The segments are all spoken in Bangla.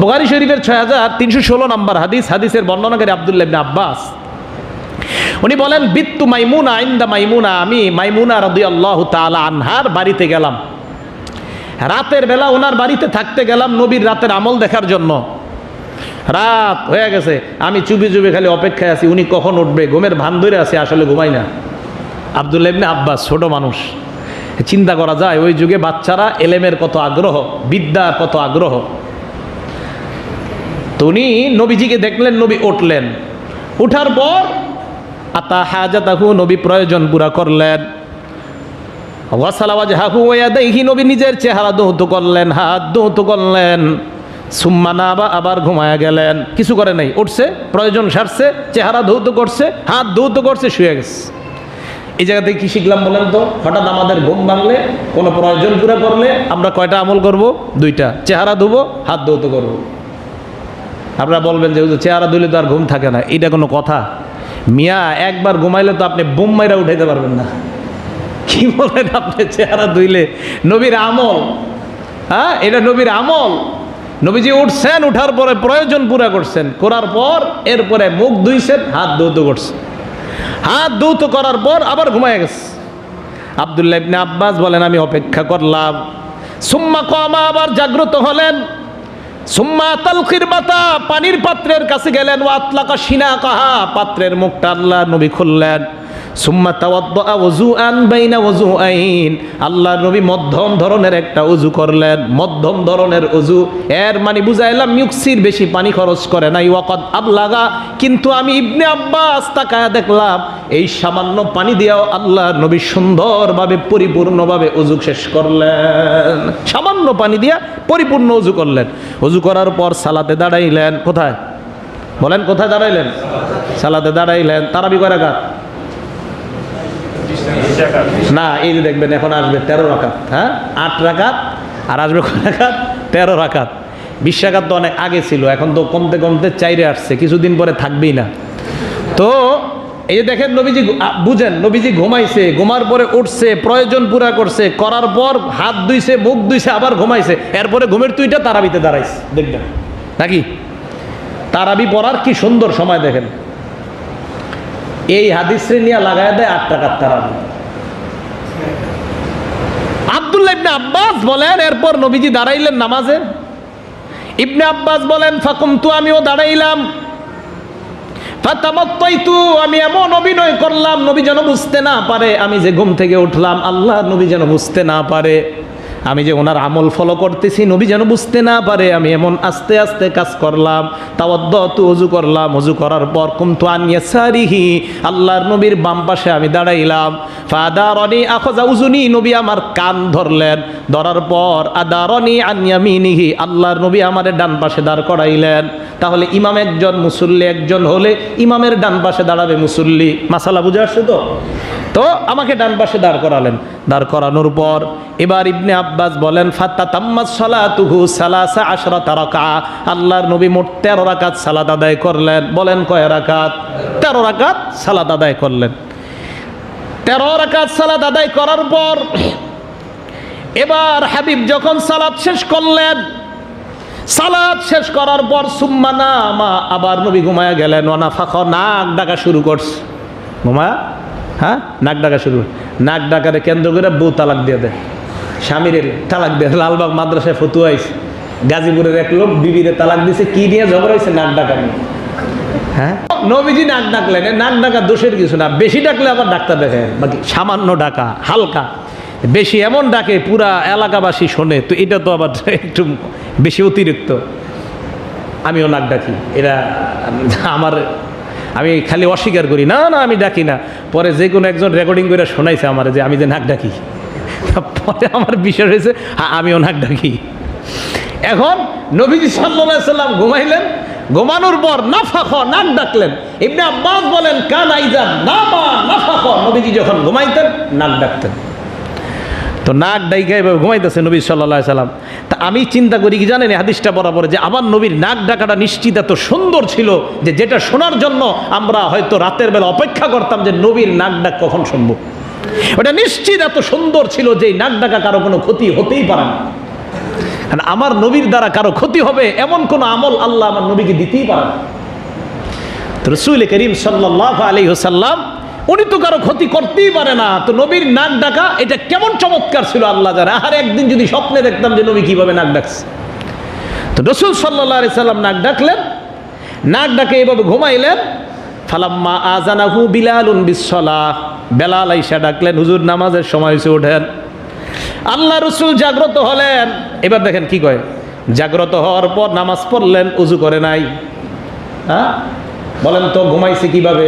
বোখারি শরীফের ছয় হাজার তিনশো ষোলো নম্বর হাদিস, হাদিসের বর্ণনাকারী আবদুল্লাহ ইবনে আব্বাস। উনি বলেন, বিত্তু মাইমুনা আইন্দা মাইমুনা, আমি মাইমুনা রদি আল্লাহ তালা আনহার বাড়িতে গেলাম। রাতের বেলা ওনার বাড়িতে থাকতে গেলাম নবীর রাতের আমল দেখার জন্য। রাত হয়ে গেছে, আমি চুপি চুপি খালি অপেক্ষায় আছি, উনি কখন উঠবে? ঘুমের ভান ধরে আছে, আসলে ঘুমাই না। আবদুল্লাহ ইবনে আব্বাস, ছোট মানুষ। চিন্তা করা যায়, ওই যুগে বাচ্চারা এলেমের কত আগ্রহ বিদ্যার কত আগ্রহ। তো উনি নবীজিকে দেখলেন, নবী উঠলেন। উঠার পর আতা হাজাতাহু, নবী প্রয়োজন পুরা করলেন। ওয়াসালাওয়াজ হাহু ওয়া দেখি নবী নিজের চেহারা দৌত করলেন, হাত দৌত করলেন। সুম্মানা বা আবার ঘুমায়া গেলেন। কিছু করে নাই, উঠছে, প্রয়োজন সারছে, চেহারা ধৌত করছে, হাত ধৌত করছে, শুয়ে গেছে। এই জায়গা থেকে কি শিখলাম বলেন তো? হঠাৎ আমাদের ঘুম ভাঙলে, কোনো প্রয়োজন পুরা করলে আমরা কয়টা আমল করব? দুইটা। চেহারা ধুবো, হাত ধৌত করব। আপনারা বলবেন যে চেহারা ধুলে তো আর ঘুম থাকে না, এটা কোনো কথা? মিয়া, একবার ঘুমাইলে তো আপনি বোম মাইরা উঠাইতে পারবেন না। কি বলেন আপনি চেহারা ধুইলে? নবীর আমল হ্যাঁ? এটা নবীর আমল। নবীজি উঠছেন, উঠার পরে প্রয়োজন পুরা করছেন। করার পর, এরপরে মুখ ধুইছেন, হাত ধৌত করছেন। হাত ধৌত করার পর আবার ঘুমায় গেছে। আবদুল্লাহ আব্বাস বলেন, আমি অপেক্ষা করলাম। সুম্মা কমা আবার জাগ্রত হলেন। সুম্মা পানির পাত্রের কাছে গেলেন ও আতলাকা সিনা কাহা পাত্রের মুখটা আল্লাহ নবী খুললেন। সুম্মা তাওয়াদ্দা ওযু আন বাইনা ওযু আইন আল্লাহ নবী মধ্যম ধরনের একটা উজু করলেন। মধ্যম ধরনের উজু এর মানে বুঝাইলাম মিউক্সির বেশি পানি খরচ করে নাই। ওয়াকদ আবলাগা। কিন্তু আমি ইবনে আব্বাস তাকায়া দেখলাম, এই সামান্য পানি দিয়েও আল্লাহ নবী সুন্দরভাবে, পরিপূর্ণভাবে উজু শেষ করলেন। সামান্য পানি দিয়া পরিপূর্ণ উজু করলেন। উজু করার পর সালাতে দাঁড়াইলেন। কোথায়? বলেন, কোথায় দাঁড়াইলেন? সালাতে দাঁড়াইলেন। তারাবি কয় রাকাত? না যে দেখবেন এখন আসবে তেরো রাকাত হ্যাঁ? আট রাকাত, আর আসবে রাকাত? তেরো রাকাত। বিশ তো অনেক আগে ছিল, এখন তো কমতে কমতে চাইরে আসছে, কিছুদিন পরে থাকবেই না। তো, এই যে দেখেন নবীজি বুঝেন, নবীজি ঘুমাইছে, ঘুমার পরে উঠছে, প্রয়োজন পুরা করছে, করার পর হাত ধুইছে, মুখ ধুইছে, আবার ঘুমাইছে। এরপরে ঘুমের তুইটা তারাবিতে দাঁড়াইছে, দেখবেন। নাকি? তারাবি পড়ার কি সুন্দর সময় দেখেন। এই হাদিস নিয়ে লাগায় দেয় আট টাকার তারাবি। আব্দুল্লাহ ইবনে আব্বাস বলেন, এরপর নবীজি দাঁড়াইলেন নামাজে। ইবনে আব্বাস বলেন, ফাকুমতু, আমিও দাঁড়াইলাম। ফাতামাত্তাইতু, আমি এমন অভিনয় করলাম, নবী যেন বুঝতে না পারে, আমি যে ঘুম থেকে উঠলাম, আল্লাহ নবী যেন বুঝতে না পারে। আমি যে ওনার আমল ফলো করতেছি, নবী যেন বুঝতে না পারে, আমি এমন আস্তে আস্তে কাজ করলাম, তাওয়াদ্দতু অজু করলাম অজু করার পর কুমতু আনিয়া সারিহি আল্লাহর নবীর বাম পাশে আমি দাঁড়াইলাম। ফাদারনি আখজা উজুনি নবী আমার কান ধরলেন, ধরার পর আদারনি আনিয়ামিনিহি আল্লাহর নবী আমারে ডান পাশে দাঁড় করাইলেন। তাহলে ইমাম একজন মুসল্লি একজন হলে ইমামের ডান পাশে দাঁড়াবে মুসল্লি। মাসালা বুঝে আসছে তো? তো আমাকে ডান পাশে দাঁড় করালেন। দাঁড় করানোর পর এবার ইবনে আব্বাস বলেন ফাত্তা তাম্মাস সালাতুহু সালাসা আশরাতা রাকা আল্লাহর নবী মোট তেরো রাকাত সালাত আদায় করলেন। বলেন কয় রাকাত? তেরো রাকাত সালাত আদায় করলেন। তেরো রাকাত সালাত আদায় করার পর এবার হাবিব যখন সালাদ শেষ করলেন সালাদ শেষ করার পর সুম্মা না মা আবার নবী ঘুমায়া গেলেন। ওনা ফাঁক নাক ডাকা শুরু করছে। ঘুমায়া হ্যাঁ? নাক ডাকা শুরু নাক ডাকারে কেন্দ্র করে বউ তালাক দিয়ে দেয়। স্বামীর তালাক দিয়ে লালবাগ মাদ্রাসায় ফতুয়া হয়েছে। গাজীপুরের এক লোক বিবিরে তালাক দিছে, কি নিয়ে ঝগড়া হয়েছে নাক ডাকা নিয়ে? হ্যাঁ? নবীজি নাক ডাকলেন। নাক ডাকা দোষের কিছু না। বেশি ডাকলে আবার ডাক্তার দেখে। বাকি সামান্য ডাকা, হালকা। বেশি এমন ডাকে, পুরা এলাকাবাসী শোনে। তো এটা তো আবার একটু বেশি অতিরিক্ত। আমিও নাক ডাকি। এরা আমার আমি খালি অস্বীকার করি, না না, আমি ডাকি না। পরে যে কোনো একজন রেকর্ডিং করে শোনাইছে আমার যে, আমি যে নাক ডাকি। পরে আমার বিষয় হয়েছে হ্যাঁ আমিও নাক ডাকি। এখন নবীজি সাল্লাম ঘুমাইলেন, ঘুমানোর পর নাফাখ, নাক ডাকলেন। ইবনে আব্বাস বলেন, কান আইজান নামা নাফাখ। নবীজি যখন ঘুমাইতেন, নাক ডাকতেন। তো নাক ডাইকা এভাবে ঘুমাইতেছে নবী সাল্লাহ সাল্লাম। আমি চিন্তা করি কি জানেন হাদিসটা বরাবর যে আমার নবীর নাক ডাকাটা নিশ্চিত এত সুন্দর ছিল যে যেটা শোনার জন্য আমরা হয়তো রাতের বেলা অপেক্ষা করতাম যে নবীর নাক ডাক কখন শুনব। ওটা নিশ্চিত এত সুন্দর ছিল যে নাক ডাকা কারও কোনো ক্ষতি হতেই পারে না। আমার নবীর দ্বারা কারও ক্ষতি হবে এমন কোন আমল আল্লাহ আমার নবীকে দিতেই পারে না। রসুল করিম সাল্লাহ আলী সাল্লাম উনি তো কারও ক্ষতি করতেই পারে না। তো নবীর নাক ডাকা, এটা কেমন চমৎকার ছিল আল্লাহ জানে। আর একদিন যদি স্বপ্নে দেখতাম যে নবী কীভাবে নাক ডাকছে। তো রসুল সাল্লাহ আলি সাল্লাম নাক ডাকলেন, নাক ডাকে এভাবে ঘুমাইলেন, ফালাম্মা আজানাহু বিলালুন বিশ্বলাহ বেলাল আইসা ডাকলেন, হুজুর, নামাজের সময় হয়েছে ওঠেন। আল্লাহ রসুল জাগ্রত হলেন। এবার দেখেন কি কয়, জাগ্রত হওয়ার পর নামাজ পড়লেন, উজু করে নাই। হ্যাঁ? বলেন তো, ঘুমাইছে কীভাবে?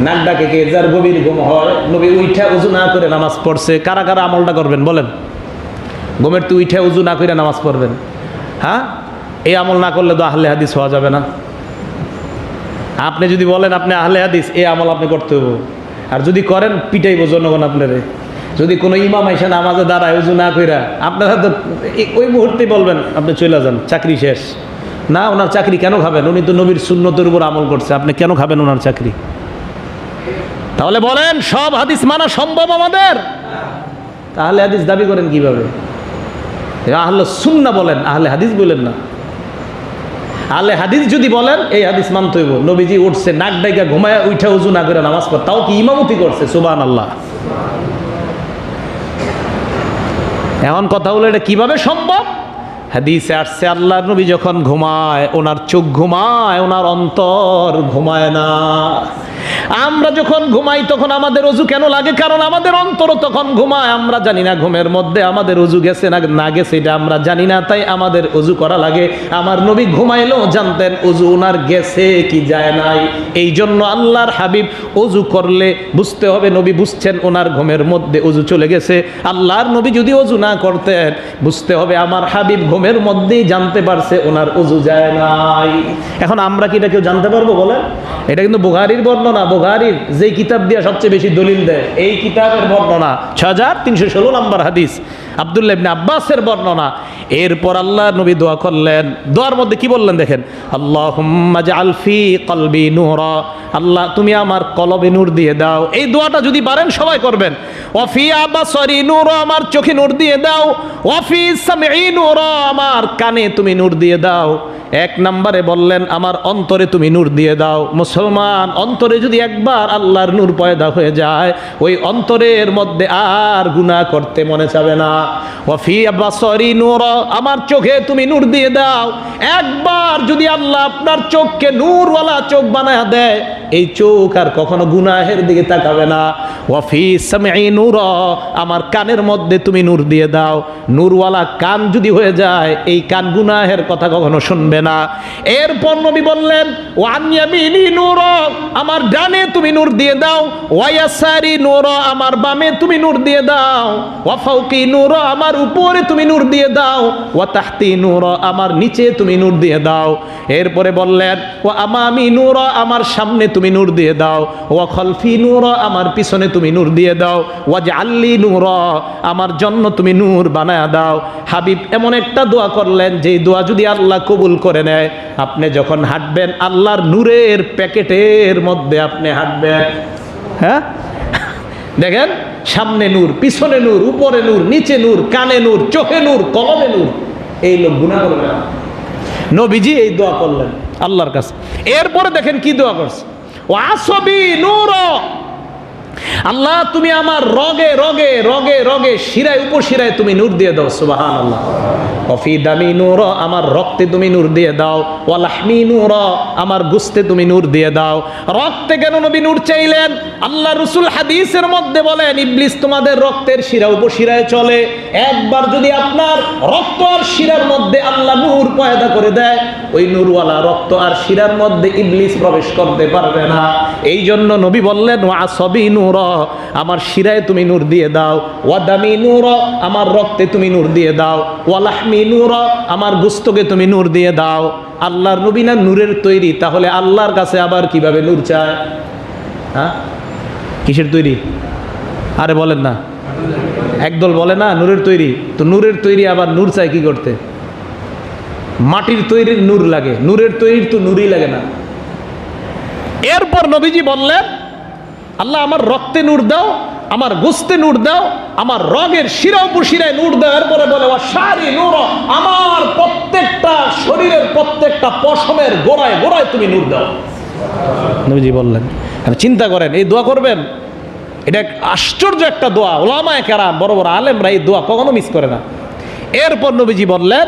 নাক ডাকে কে, যার গভীর উজু না করে নামাজ পড়ছে। কারা কারা আমলটা করবেন, বলেন। উজু না নামাজ পড়বেন। হ্যাঁ? এই আমল না করলে তো আহলে হাদিস হওয়া যাবে না। আপনি যদি বলেন, আপনি আহলে হাদিস এই আমল আপনি করতে হবে আর যদি করেন, পিটাইব জনগণ আপনারে। যদি কোনো ইমাম আইসা নামাজে দাঁড়ায় উজু না কইরা, আপনারা তো ওই মুহূর্তেই বলবেন, আপনি চলে যান, চাকরি শেষ। না, ওনার চাকরি কেন খাবেন? উনি তো নবীর সুন্নতের উপর আমল করছে। আপনি কেন খাবেন ওনার চাকরি? তাহলে বলেন, সব হাদিস মানা সম্ভব আমাদের? তাহলে হাদিস দাবি করেন কীভাবে? আহলে সুন্না বলেন, আহলে হাদিস বলেন না। আহলে হাদিস যদি বলেন, এই হাদিস মানতে হইব। নবীজি উঠছে, নাক ডাইকা ঘুমায় উঠে উজু না করে নামাজ পড়। তাও কি ইমামতি করছে? সুবান আল্লাহ এমন কথা হলো, এটা কীভাবে সম্ভব? হাদিসে আসছে আল্লাহ নবী যখন ঘুমায় ওনার চোখ ঘুমায় ওনার অন্তর ঘুমায় না। আমরা যখন ঘুমাই, তখন আমাদের অজু কেন লাগে? কারণ আমাদের অন্তর তখন ঘুমায়। আমরা জানি না ঘুমের মধ্যে আমাদের অজু গেছে না না গেছে, এটা আমরা জানি না, তাই আমাদের অজু করা লাগে। আমার নবী ঘুমাইলেও জানতেন, অজু ওনার গেছে কি যায় নাই? এই জন্য আল্লাহর হাবিব অজু করলে বুঝতে হবে, নবী বুঝছেন ওনার ঘুমের মধ্যে অজু চলে গেছে। আল্লাহর নবী যদি অজু না করতেন, বুঝতে হবে আমার হাবিব ঘুমের মধ্যেই জানতে পারছে ওনার অজু যায় নাই। এখন আমরা কি এটা কেউ জানতে পারব বলেন? এটা কিন্তু বুহারির বর্ণনা বুহারির যেই কিতাব দিয়ে সবচেয়ে বেশি দলিল দেয়, এই কিতাবের বর্ণনা ছ হাজার তিনশো ষোলো নম্বর হাদিস। আবদুল্লাহ ইবনে আব্বাসের বর্ণনা। এরপর আল্লাহ নবী দোয়া করলেন। দোয়ার মধ্যে কি বললেন দেখেন? আল্লাহ আলফি কলবি নূরা। আল্লাহ, তুমি আমার কলবে নূর দিয়ে দাও। এই দোয়াটা যদি পারেন সবাই করবেন। ওয়াফি আবাসরি নূর, আমার চোখে নূর দিয়ে দাও। ওয়াফি সামঈ নূর, আমার কানে তুমি নূর দিয়ে দাও। এক নম্বরে বললেন, আমার অন্তরে তুমি নূর দিয়ে দাও। মুসলমান, অন্তরে যদি একবার আল্লাহর নূর পয়দা হয়ে যায়, ওই অন্তরের মধ্যে আর গুনাহ করতে মনে চাবে না। আমার চোখে তুমি নূর দিয়ে দাও। একবার যদি আল্লাহ আপনার চোখকে নূরওয়ালা চোখ বানায় দেয় এই চোখ আর কখনো গুনাহের দিকে তাকাবে না। ওয়াফি সামঈ নূর, আমার কানের মধ্যে তুমি নূর দিয়ে দাও। নূরওয়ালা কান যদি হয়ে যায়, এই কান গুনাহের কথা কখনো শুনবে না। এরপর নবী বললেন ওয়ান ইয়ামিনি নূর, আমার ডানে তুমি নূর দিয়ে দাও। ওয়াইয়াসারি নূর, আমার বামে তুমি নূর দিয়ে দাও। ওয়াফাউকি নূর, আমার উপরে তুমি নূর দিয়ে দাও। ওয়া তাহতি নূর, আমার নিচে তুমি নূর দিয়ে দাও। এরপরে বললেন ও আমামি নূর, আমার সামনে তুমি নূর দিয়ে দাও। ও খলফি নূর, আমার পিছনে তুমি নূর দিয়ে দাও। ওয়াজ আল্লি নূর, আমার জন্য তুমি নূর বানায়া দাও। হাবিব, এমন একটা দোয়া করলেন যে দোয়া যদি আল্লাহ কবুল করে নেয়, আপনি যখন হাঁটবেন, আল্লাহর নূরের প্যাকেটের মধ্যে আপনি হাঁটবেন। হ্যাঁ? দেখেন, সামনে নূর, পিছনে নূর, উপরে নূর, নিচে নূর, কানে নূর, চোখে নূর, কলমে নূর। এই লোক গুণা করবে নবীজি এই দোয়া করলেন, আল্লাহর কাছে। এরপরে দেখেন কি দোয়া করছে। ও আসবি নূর আল্লাহ, তুমি আমার রগে রগে রগে রগে, শিরায়, উপশিরায় তুমি নূর দিয়ে দাও সুবাহান আল্লাহ কফি দামি নূর, আমার রক্তে তুমি নূর দিয়ে দাও। ওয়ালাহমি নূর, আমার গুস্তে তুমি নূর দিয়ে দাও। রক্তে কেন নবী নূর চাইলেন? আল্লাহ রসুল হাদিসের মধ্যে বলেন, ইবলিস তোমাদের রক্তের শিরা, উপশিরায় চলে। একবার যদি আপনার রক্ত আর শিরার মধ্যে আল্লাহ নূর পয়দা করে দেয়, ওই নূরওয়ালা রক্ত আর শিরার মধ্যে ইবলিস প্রবেশ করতে পারবে না। এই জন্য নবী বললেন, ওয়া সবই নূর আমার শিরায় তুমি নূর দিয়ে দাও। ওয়াদামি নূর, আমার রক্তে তুমি নূর দিয়ে দাও। ওয়ালাহমি নূর, আমার গুস্তকে তুমি নূর দিয়ে দাও। আল্লাহর নবী না নূরের তৈরি, তাহলে আল্লাহর কাছে আবার কীভাবে নূর চায়? হ্যাঁ? কিসের তৈরি? আরে বলেন না। একদল বলে না, নূরের তৈরি। তো নূরের তৈরি আবার নূর চায় কি করতে? মাটির তৈরির নূর লাগে। নূরের তৈরির তো নূরই লাগে না। এরপর নবীজি বললেন আল্লাহ আমার রক্তে নূর দাও, আমার গোস্তে নূর দাও, আমার রগের শিরা উপশিরায় নূর দাও। এরপরে বলে ও সারি নূর, আমার প্রত্যেকটা শরীরের প্রত্যেকটা পশমের গোড়ায় গোড়ায় তুমি নূর দাও। নবীজি বললেন চিন্তা করেন, এই দোয়া করবেন? এটা আশ্চর্য একটা দোয়া। ওলামায় কেরাম, বড় বড় আলেমরা এই দোয়া কখনো মিস করে না। এরপর নবীজি বললেন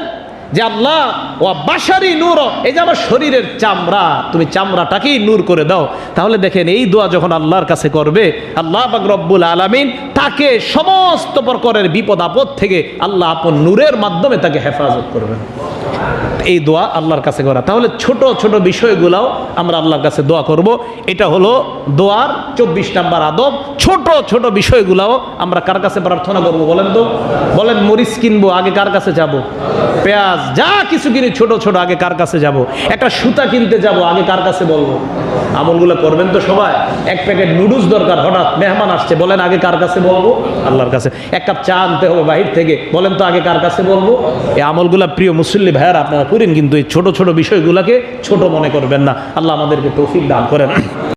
যে আল্লাহ ও বাসারি নূর, এই যে আমার শরীরের চামড়া, তুমি চামড়াটাকেই নূর করে দাও। তাহলে দেখেন, এই দোয়া যখন আল্লাহর কাছে করবে, আল্লাহ বাক রব্বুল আলমিন তাকে সমস্ত প্রকারের বিপদ আপদ থেকে আল্লাহ আপন নূরের মাধ্যমে তাকে হেফাজত করবেন। এই দোয়া আল্লাহর কাছে করা। তাহলে ছোট ছোট বিষয়গুলাও আমরা আল্লাহর কাছে দোয়া করব। এটা হলো দোয়ার চব্বিশ নাম্বার আদব। ছোট ছোট বিষয়গুলাও আমরা কার কাছে প্রার্থনা করব বলেন তো? বলেন, মরিচ কিনবো, আগে কার কাছে যাব? পেঁয়াজ, যা কিছু কিনি ছোট ছোট, আগে কার কাছে যাব? একটা সুতা কিনতে যাব, আগে কার কাছে বলব? আমলগুলো করবেন তো সবাই? এক প্যাকেট নুডলস দরকার, হঠাৎ মেহমান আসছে, বলেন, আগে কার কাছে বলব? আল্লাহর কাছে। এক কাপ চা আনতে হবে বাহির থেকে, বলেন তো, আগে কার কাছে বলব? এই আমলগুলা প্রিয় মুসল্লি ভাইয়ারা, আপনারা করেন, কিন্তু এই ছোট ছোট বিষয়গুলোকে ছোট মনে করবেন না। আল্লাহ আমাদেরকে তৌফিক দান করেন।